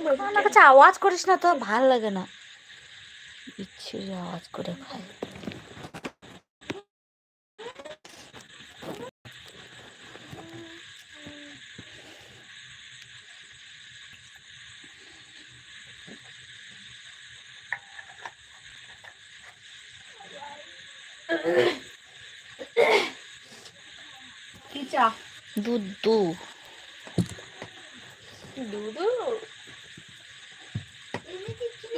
আমার কাছে আওয়াজ করিস না তো ভালো লাগে না। ইচ্ছে আওয়াজ করে খায় কি চা? দুধ?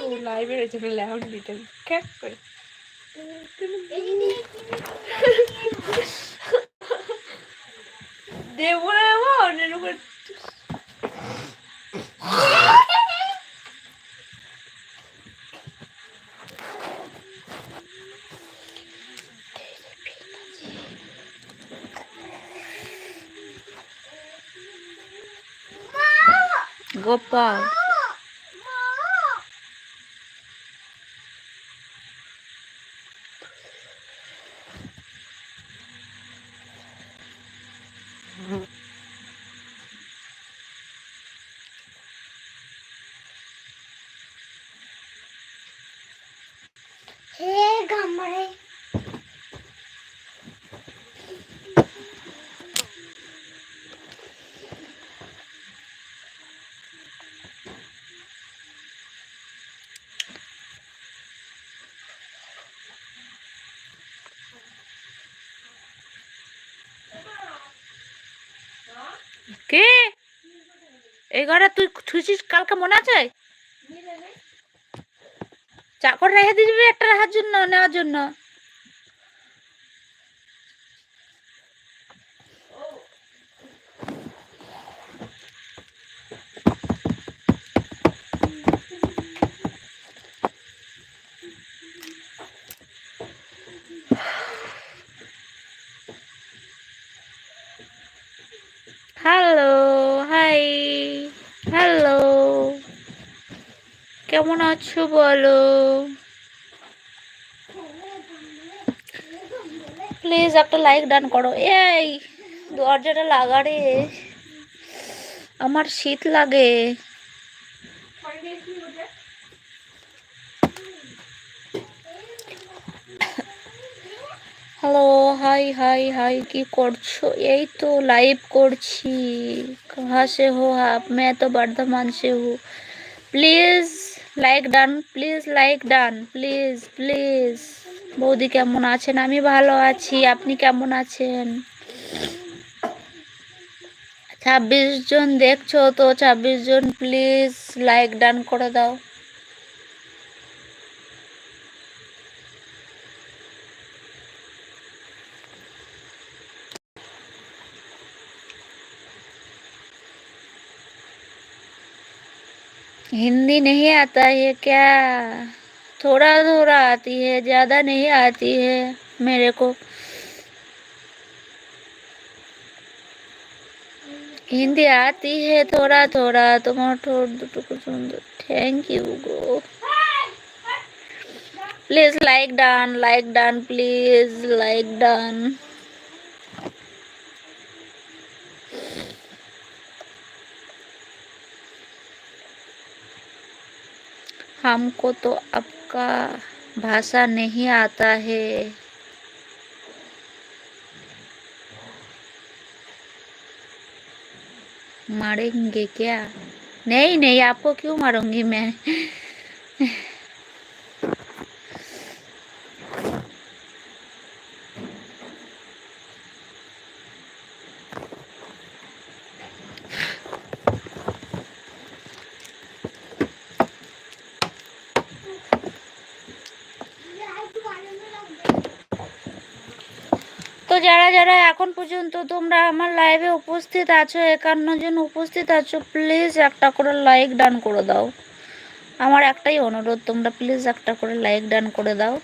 দুধু লাইভে রয়েছে লেমন ডিটেল ক্যাক করে। দেবো দেবো অন্যের উপর গোপাল। কে? এই ঘরে তুই থুইছিস কালকে মনে আছে? চাকর রেখে দিবি একটা রাখার জন্য নেওয়ার জন্য? হ্যালো হাই হ্যালো কেমন আছো বলো প্লিজ একটা লাইক ডান করো এই দরজাটা লাগা রে আমার শীত লাগে হ্যালো হাই হাই হাই কি করছো এই তো লাইভ করছি कहाँ से हो आप मैं तो बर्धमान से हूँ please like done please like done please please বৌদি কেমন আছেন? আমি ভালো আছি, আপনি কেমন আছেন? ছাব্বিশ জন দেখছ তো, ছাব্বিশ জন প্লিজ লাইক ডান করে দাও। हिंदी नहीं आता है क्या? थोड़ा थोड़ा आती है, ज़्यादा नहीं आती है मेरे को। हिंदी आती है थोड़ा थोड़ा। तुम thank you go please like done like done please like done हमको तो आपका भाषा नहीं आता है। मारेंगे क्या? नहीं नहीं, आपको क्यों मारूँगी मैं? যারা যারা এখন পর্যন্ত তোমরা আমার লাইভে উপস্থিত আছো একান্ন জন উপস্থিত আছো প্লিজ একটা করে লাইক ডান করে দাও আমার একটাই অনুরোধ তোমরা প্লিজ একটা করে লাইক ডান করে দাও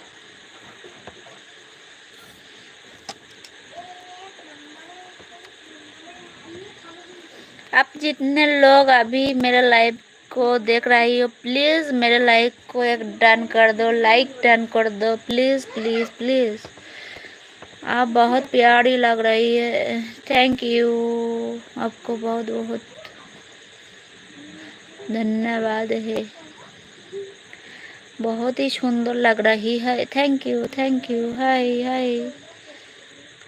आप जितने लोग अभी मेरे लाइव को देख रही हो प्लीज़ मेरे लाइक को एक डन कर दो लाइक डन कर दो प्लीज़ प्लीज़ प्लीज़ आप बहुत प्यारी लग रही है। थैंक यू आपको बहुत बहुत धन्यवाद है। बहुत ही सुंदर लग रही है। Thank you thank you hi hi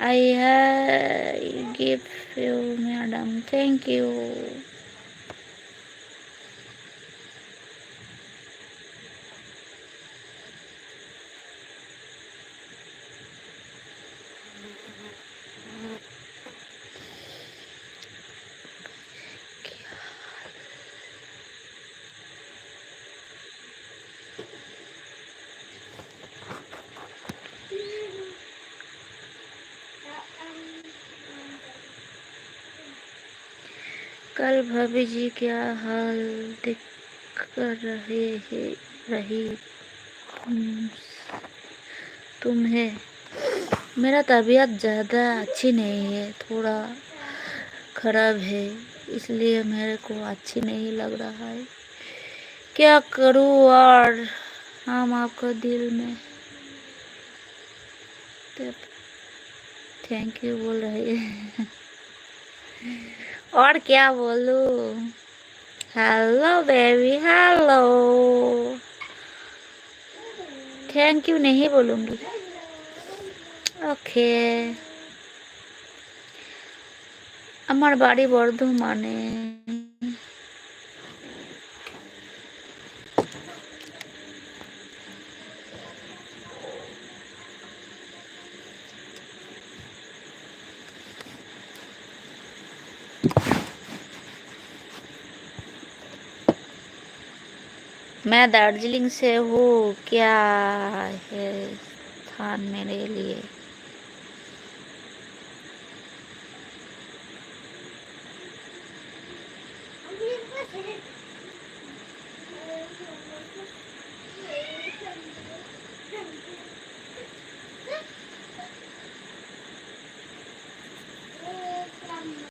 I hi give you madam thank you कल भाभी जी क्या हाल दिख कर रहे हैं? रही तुम्हें मेरा तबीयत ज़्यादा अच्छी नहीं है, थोड़ा खराब है, इसलिए मेरे को अच्छी नहीं लग रहा है। क्या करूँ और हम आपको दिल में थैंक यू बोल रहे हैं। और क्या बोलूँ? Hello baby hello thank you नहीं बोलूँगी। ওকে আমার বাড়ি বর্ধমানে मैं दार्जिलिंग से हूँ क्या है स्थान मेरे लिए Thank you.